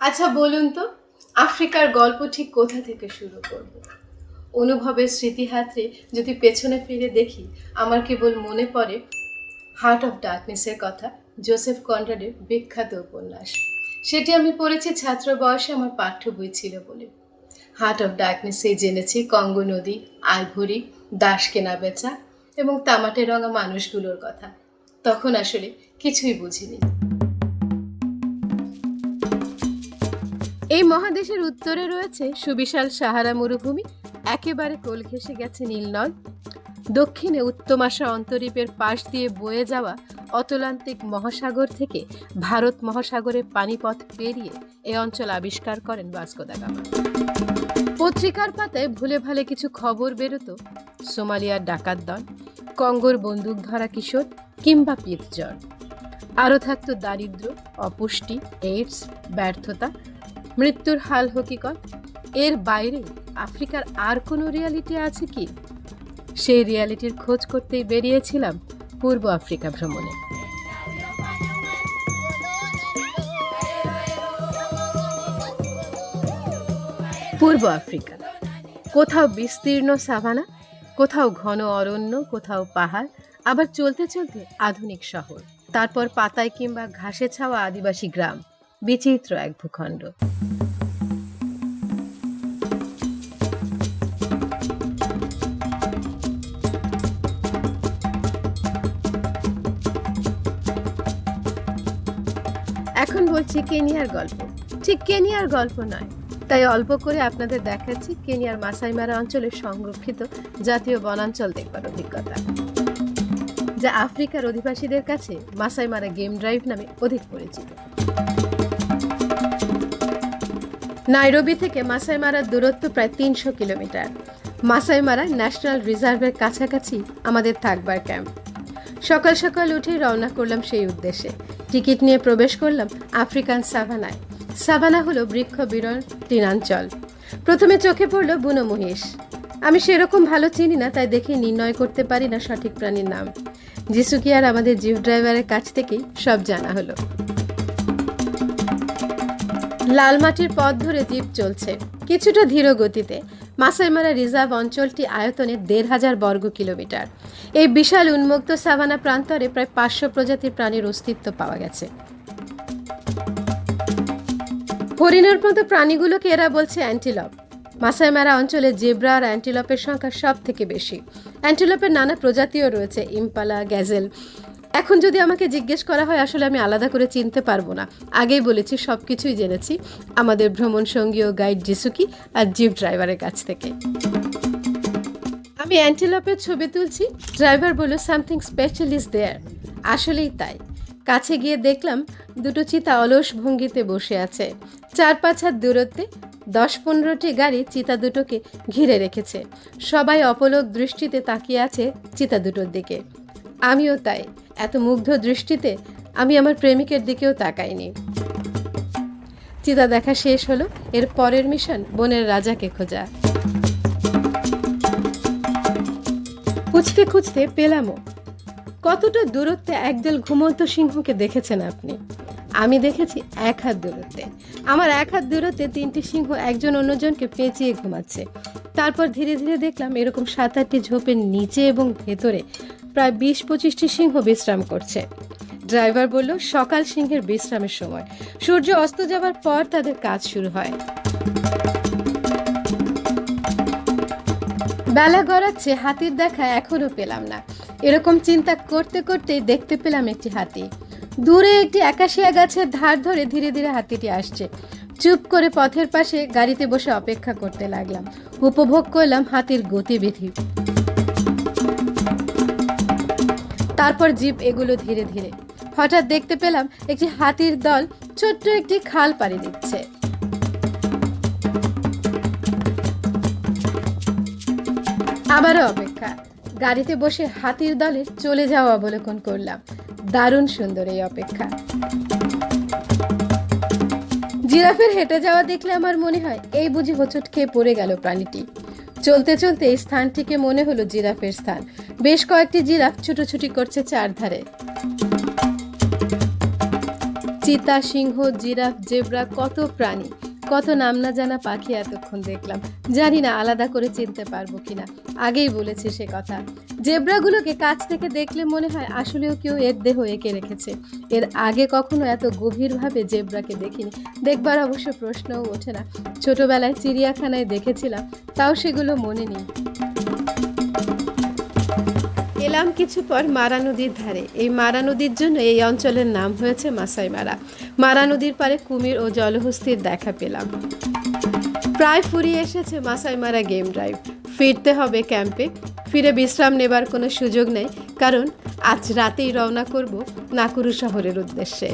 আচ্ছা বলুন তো, আফ্রিকার গল্প ঠিক কোথা থেকে শুরু করব? অনুভবের স্মৃতিহাত্রে যদি পেছনে ফিরে দেখি, আমার কেবল মনে পড়ে হার্ট অফ ডার্কনেসের কথা জোসেফ কনরাডের বিখ্যাত উপন্যাস। সেটি আমি পড়েছি ছাত্র বয়সে আমার পাঠ্য বই ছিল বলে। হার্ট অফ ডার্কনেসে জেনেছি কঙ্গো নদী আইভরি দাস কেনা বেচা এবং তামাটে রঙা মানুষগুলোর কথা। তখন আসলে কিছুই বুঝিনি। এই মহাদেশের উত্তরে রয়েছে সুবিশাল সাহারা মরুভূমি, একেবারে কোল ঘেঁষে গেছে নীলনদ। দক্ষিণে উত্তমাশা অন্তরীপের পাশ দিয়ে বয়ে যাওয়া অতলান্তিক মহাসাগর থেকে ভারত মহাসাগরে পানিপথ পেরিয়ে এ অঞ্চল আবিষ্কার করেন ভাস্কো পত্রিকার পাতায় ভুলে ভালে কিছু খবর বেরোতো, সোমালিয়ার ডাকাত দল, কঙ্গোর বন্দুক ধরা কিশোর কিংবা পিতজ্বর। আরও থাকতো দারিদ্র অপুষ্টি এইডস ব্যর্থতা মৃত্যুর হাল হকিকত? এর বাইরে আফ্রিকার আর কোনো রিয়ালিটি আছে কি? সেই রিয়ালিটির খোঁজ করতেই বেরিয়েছিলাম পূর্ব আফ্রিকা ভ্রমণে। পূর্ব আফ্রিকা। কোথাও বিস্তীর্ণ সাভানা, কোথাও ঘন অরণ্য, কোথাও পাহাড়, আবার চলতে চলতে আধুনিক শহর। তারপর পাতায় কিংবা ঘাসে ছাওয়া আদিবাসী গ্রাম। বিচিত্র এক ভূখণ্ড। এখন বলছি কেনিয়ার গল্প। ঠিক কেনিয়ার গল্প নয়। তাই অল্প করে আপনাদের দেখাচ্ছি কেনিয়ার মাসাইমারা অঞ্চলের সংরক্ষিত জাতীয় বনাঞ্চল দেখবার অভিজ্ঞতা। যা আফ্রিকার অধিবাসীদের কাছে মাসাইমারা গেম ড্রাইভ নামে অধিক পরিচিত। নাইরোবি থেকে মাসাইমারার দূরত্ব প্রায় তিনশো কিলোমিটার। মাসাইমারা ন্যাশনাল রিজার্ভের কাছাকাছি আমাদের থাকবার ক্যাম্প। সকাল সকাল উঠে রওনা করলাম সেই উদ্দেশ্যে। টিকিট নিয়ে প্রবেশ করলাম আফ্রিকান সাভানায়। সাভানা হলো বৃক্ষ বিরল তৃণাঞ্চল। প্রথমে চোখে পড়ল বুনো মহিষ। আমি সেরকম ভালো চিনি না, তাই দেখে নির্ণয় করতে পারি না সঠিক প্রাণীর নাম। জিসুকি আর আমাদের জিপ ড্রাইভারের কাছ থেকেই সব জানা হলো। লাল মাটির পথ ধরে জিপ চলছে, কিছুটা ধীর গতিতে। মাসাইমারা রিজার্ভ অঞ্চলটি আয়তনে দেড় হাজার বর্গ কিলোমিটার। এই বিশাল উন্মুক্ত সাভানা প্রান্তরে প্রায় পাঁচশো প্রজাতির প্রাণীর অস্তিত্ব পাওয়া গেছে। হরিণের মতো প্রাণীগুলোকে এরা বলছে অ্যান্টিলপ। মাসাইমারা অঞ্চলে জেব্রা আর অ্যান্টিলপের সংখ্যা সব থেকে বেশি। অ্যান্টিলপের নানা প্রজাতিও রয়েছে, ইম্পালা, গ্যাজেল। এখন যদি আমাকে জিজ্ঞেস করা হয়, আসলে আমি আলাদা করে চিনতে পারব না। আগেই বলেছি সব কিছুই জেনেছি। আমাদের ভ্রমণ সঙ্গী ও গাইড জিসুকি আর জিপ ড্রাইভারের কাছ থেকে। আমি অ্যান্টিলপের ছবি তুলছি। ড্রাইভার বলল সামথিং স্পেশাল ইজ দেয়ার আসলেই তাই। কাছে গিয়ে দেখলাম, দুটো চিতা অলস ভঙ্গিতে বসে আছে। চার পাঁচ হাত দূরত্বে দশ পনেরোটি গাড়ি চিতা দুটোকে ঘিরে রেখেছে। সবাই অপলক দৃষ্টিতে তাকিয়ে আছে চিতা দুটোর দিকে। আমিও তাই। এত মুগ্ধ দৃষ্টিতে আমি আমার প্রেমিকের দিকেও তাকাইনি। চিতা দেখা শেষ হলো, এর পরের মিশন বনের রাজাকে খোঁজা। খুঁজতে খুঁজতে পেলামও। কতটা দূরত্বে একদল ঘুমন্ত সিংহকে দেখেছেন আপনি? আমি দেখেছি এক হাত দূরত্বে। আমার এক হাত দূরত্বে তিনটি সিংহ একজন অন্যজনকে পেঁচিয়ে ঘুমাচ্ছে। তারপর ধীরে ধীরে দেখলাম এরকম সাত আটটি ঝোপের নিচে এবং ভেতরে প্রায় বিশ পঁচিশটি সিংহ বিশ্রাম করছে। ড্রাইভার বলল, সকাল সিংহের বিশ্রামের সময়। সূর্য অস্ত যাবার পর তাদের কাজ শুরু হয়। বেলা গড়াচ্ছে, হাতির দেখা এখনও পেলাম না। এরকম চিন্তা করতে করতেই দেখতে পেলাম একটি হাতি। দূরে একটি একাশিয়া গাছের ধার ধরে ধীরে ধীরে হাতিটি আসছে। চুপ করে পথের পাশে গাড়িতে বসে অপেক্ষা করতে লাগলাম। উপভোগ করলাম হাতির গতিবিধি। তারপর জিপ এগুলো ধীরে ধীরে। হঠাৎ দেখতে পেলাম একটি হাতির দল ছোট্ট একটি খাল পাড়ি দিচ্ছে। আবারও অপেক্ষা। গাড়িতে বসে হাতির দলে চলে যাওয়া অবলোকন করলাম। দারুণ সুন্দর এই অপেক্ষা। জিরাফের হেঁটে যাওয়া দেখলে আমার মনে হয় এই বুঝি হোঁচট খেয়ে পড়ে গেল প্রাণীটি। চলতে চলতে এই স্থানটিকে মনে হলো জিরাফের স্থান। বেশ কয়েকটি জিরাফ ছুটোছুটি করছে চারধারে। চিতা, সিংহ, জিরাফ, জেব্রা, কত প্রাণী, কত নাম না জানা পাখি এতক্ষণ দেখলাম। জানি না আলাদা করে চিনতে পারব কিনা, আগেই বলেছি সে কথা। জেব্রাগুলোকে কাছ থেকে দেখলে মনে হয় আসলেও কেউ এর দেহ এঁকে রেখেছে। এর আগে কখনো এত গভীরভাবে জেব্রাকে দেখিনি। দেখবার অবশ্য প্রশ্নও ওঠে না। ছোটবেলায় চিড়িয়াখানায় দেখেছিলাম, তাও সেগুলো মনে নেই। এলাম কিছু পর মারা নদীর ধারে। এই মারা নদীর জন্য এই অঞ্চলের নাম হয়েছে মাসাই মারা। নদীর পারে কুমির ও জলহস্তির দেখা পেলাম। প্রায় ফুরিয়ে এসেছে মাসাই মারা গেম ড্রাইভ ফিরতে হবে ক্যাম্পে ফিরে বিশ্রাম নেবার কোনো সুযোগ নেই। কারণ আজ রাতেই রওনা করব নাকুরু শহরের উদ্দেশ্যে।